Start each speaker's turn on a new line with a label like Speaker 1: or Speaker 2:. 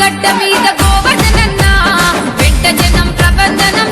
Speaker 1: గడ్డ మీద గోవర్ధనన్నా వెంట జనం ప్రబంధనం